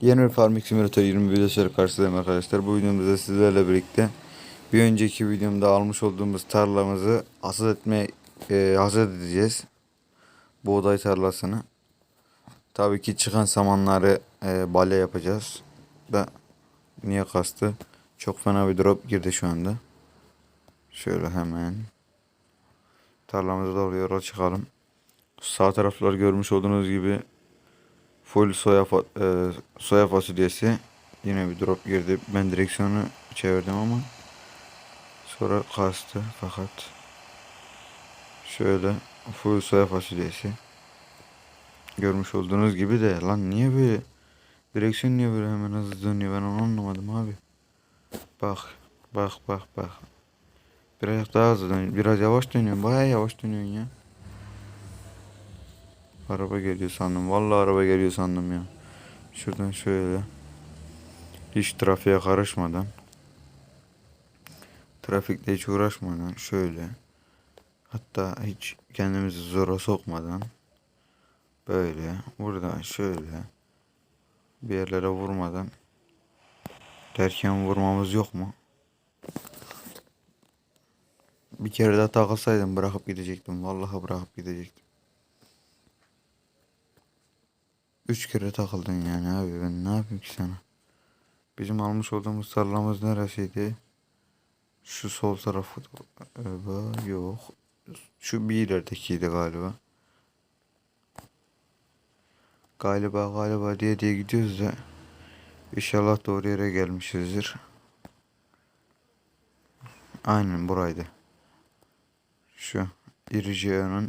Yeni bir Farming Simulator 20 videosuyla karşıdayım arkadaşlar. Bu videomuzda sizlerle birlikte bir önceki videomda almış olduğumuz tarlamızı hasat etme e, hasat edeceğiz. Buğday tarlasını. Tabii ki çıkan samanları e, balya yapacağız. Da niye kastı? Çok fena bir drop girdi şu anda. Şöyle hemen tarlamızı doğru yola çıkalım. Sağ taraflar görmüş olduğunuz gibi full soya fa- e, soya fasulyesi. Yine bir drop girdi. Ben direksiyonu çevirdim ama sonra kastı fakat şöyle full soya fasulyesi. Görmüş olduğunuz gibi de lan niye böyle direksiyon niye böyle hemen hızlı dönüyor ben onu anlamadım abi. Bak bak bak bak. Biraz daha hızlı dönüyor. Biraz yavaş dönüyorsun. Bayağı yavaş dönüyorsun ya. Araba geliyor sandım. Vallahi araba geliyor sandım ya. Şuradan şöyle. Hiç trafiğe karışmadan. Trafikte hiç uğraşmadan şöyle. Hatta hiç kendimizi zora sokmadan. Böyle. Buradan şöyle. Bir yerlere vurmadan. Derken vurmamız yok mu? Bir kere daha takılsaydım bırakıp gidecektim. Vallahi bırakıp gidecektim. Üç kere takıldın yani abi ben ne yapayım ki sana? Bizim almış olduğumuz tarlamız neresiydi? Şu sol tarafı galiba yok. Şu bir ileridekiydi galiba. Galiba galiba diye diye gidiyoruz da İnşallah doğru yere gelmişizdir. Aynen buraydı. Şu İricio'nun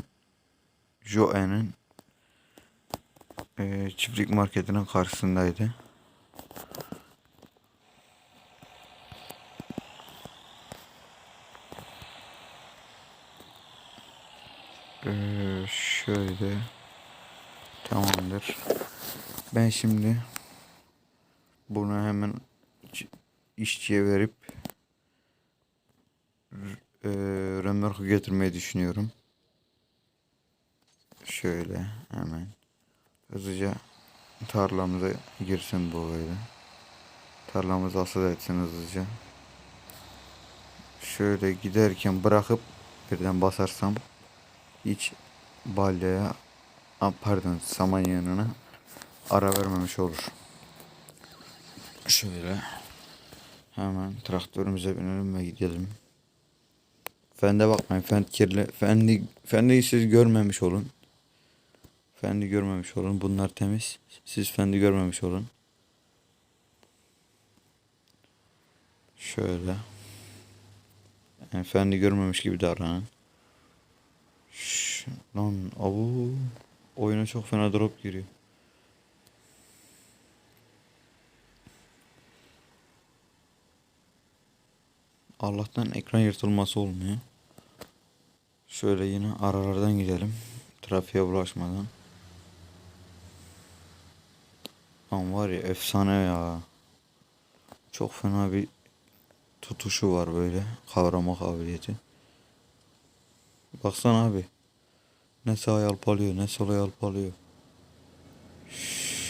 Joe'nin e, çiftlik marketinin karşısındaydı. Ee, şöyle tamamdır. Ben şimdi bunu hemen işçiye verip e, römorku getirmeyi düşünüyorum. Şöyle hemen hızlıca tarlamıza girsin bu böyle. Tarlamızı hasat etsin hızlıca. Şöyle giderken bırakıp birden basarsam hiç balyaya pardon saman yanına ara vermemiş olur. Şöyle hemen traktörümüze binelim ve gidelim. Fende bakmayın. Fend kirli. Fendi, fendi siz görmemiş olun. Fendi görmemiş olun. Bunlar temiz. Siz fendi görmemiş olun. Şöyle. Yani fendi görmemiş gibi davranın. Şş, lan avu. Oyuna çok fena drop giriyor. Allah'tan ekran yırtılması olmuyor. Şöyle yine aralardan gidelim. Trafiğe bulaşmadan. Lan var ya efsane ya. Çok fena bir tutuşu var böyle. Kavrama kabiliyeti. Baksana abi. Ne sağa yalpalıyor ne sola yalpalıyor.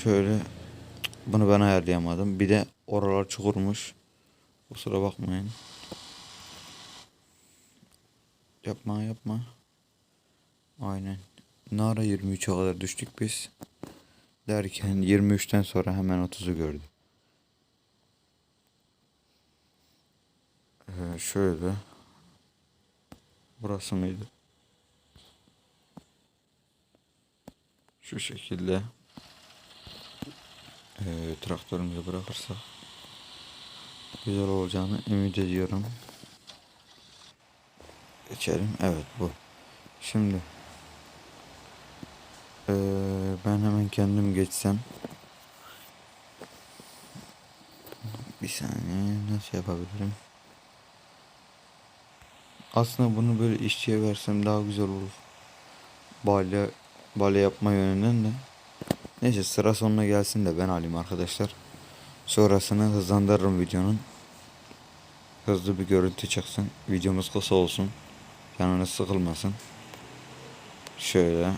Şöyle bunu ben ayarlayamadım. Bir de oralar çukurmuş. Kusura bakmayın. Yapma yapma. Aynen. Ne ara 23'e kadar düştük biz. Derken 23'ten sonra hemen 30'u gördüm. Ee, şöyle. Burası mıydı? Şu şekilde. Ee, traktörümüzü bırakırsak güzel olacağını ümit ediyorum. Geçelim. Evet bu. Şimdi ee, ben hemen kendim geçsem bir saniye nasıl yapabilirim? Aslında bunu böyle işçiye versem daha güzel olur. Balya balya yapma yönünden de. Neyse sıra sonuna gelsin de ben alayım arkadaşlar. Sonrasını hızlandırırım videonun. Hızlı bir görüntü çıksın. Videomuz kısa olsun. Canınız sıkılmasın. Şöyle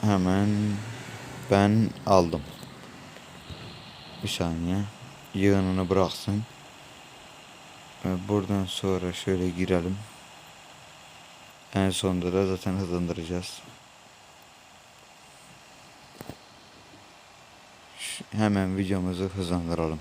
hemen ben aldım. Bir saniye. Yığınını bıraksın. Buradan sonra şöyle girelim. En sonunda da zaten hızlandıracağız. Hemen videomuzu hızlandıralım.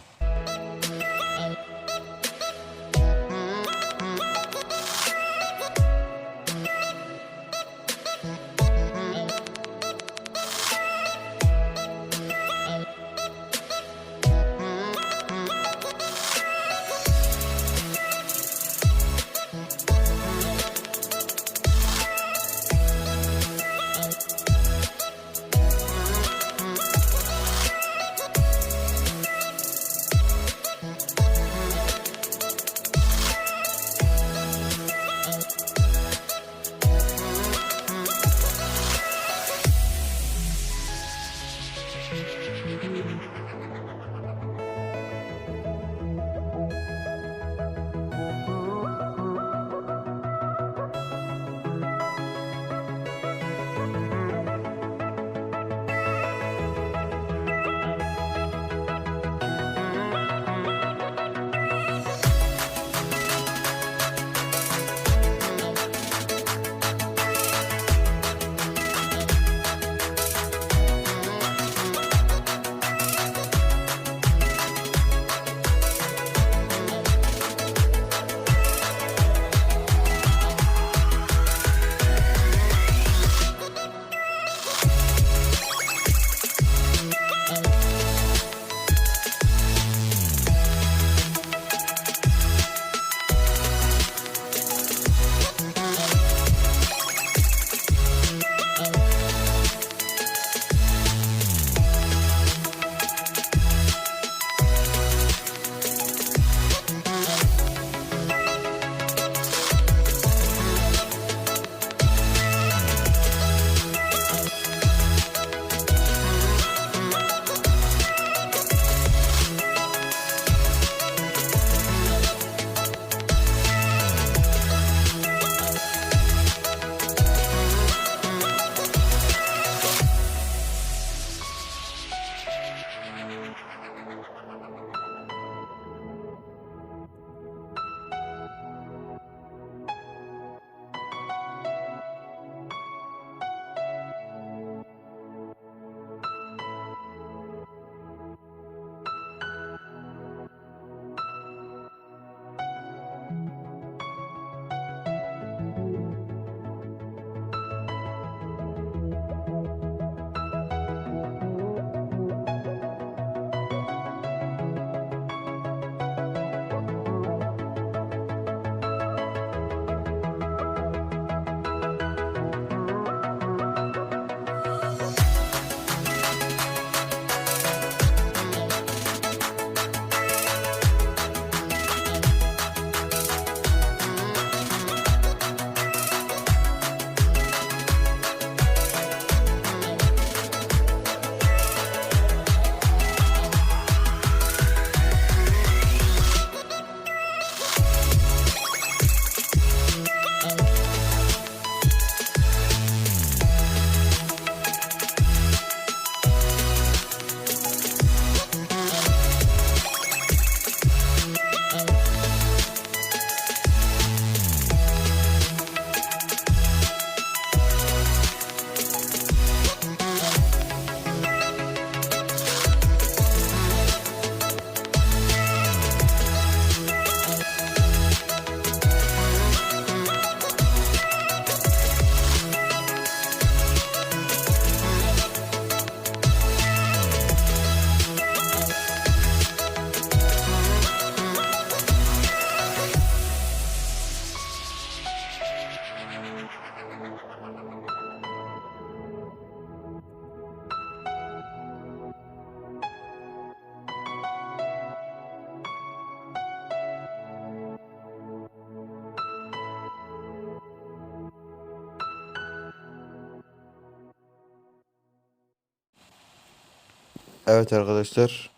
Evet arkadaşlar.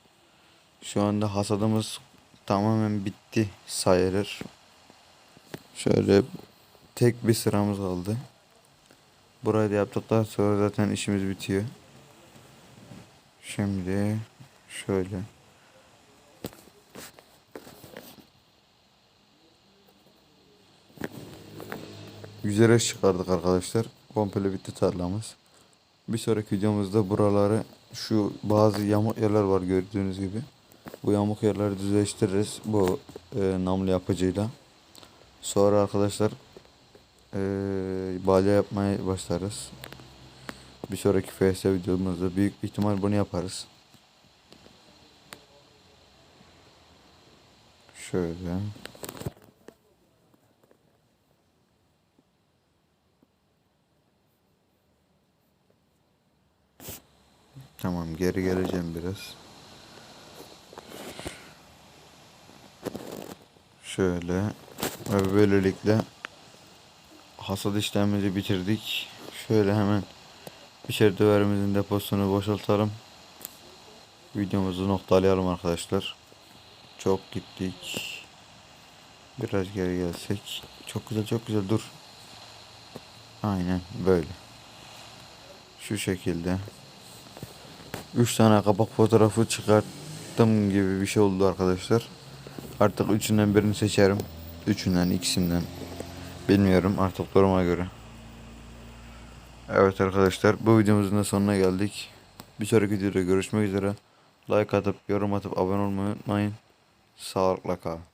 Şu anda hasadımız tamamen bitti sayılır. Şöyle tek bir sıramız kaldı. Burayı da yaptıktan sonra zaten işimiz bitiyor. Şimdi şöyle. Güzel çıkardık arkadaşlar. Komple bitti tarlamız. Bir sonraki videomuzda buraları şu bazı yamuk yerler var gördüğünüz gibi. Bu yamuk yerleri düzleştiririz bu e, namlu yapıcıyla. Sonra arkadaşlar e, balya yapmaya başlarız. Bir sonraki FS videomuzda büyük ihtimal bunu yaparız. Şöyle. Tamam geri geleceğim biraz. Şöyle ve böylelikle hasat işlemimizi bitirdik. Şöyle hemen biçer döverimizin deposunu boşaltalım. Videomuzu noktalayalım arkadaşlar. Çok gittik. Biraz geri gelsek. Çok güzel çok güzel dur. Aynen böyle. Şu şekilde. 3 tane kapak fotoğrafı çıkarttım gibi bir şey oldu arkadaşlar. Artık üçünden birini seçerim. Üçünden ikisinden. Bilmiyorum artık duruma göre. Evet arkadaşlar bu videomuzun da sonuna geldik. Bir sonraki videoda görüşmek üzere. Like atıp yorum atıp abone olmayı unutmayın. Sağlıkla kalın.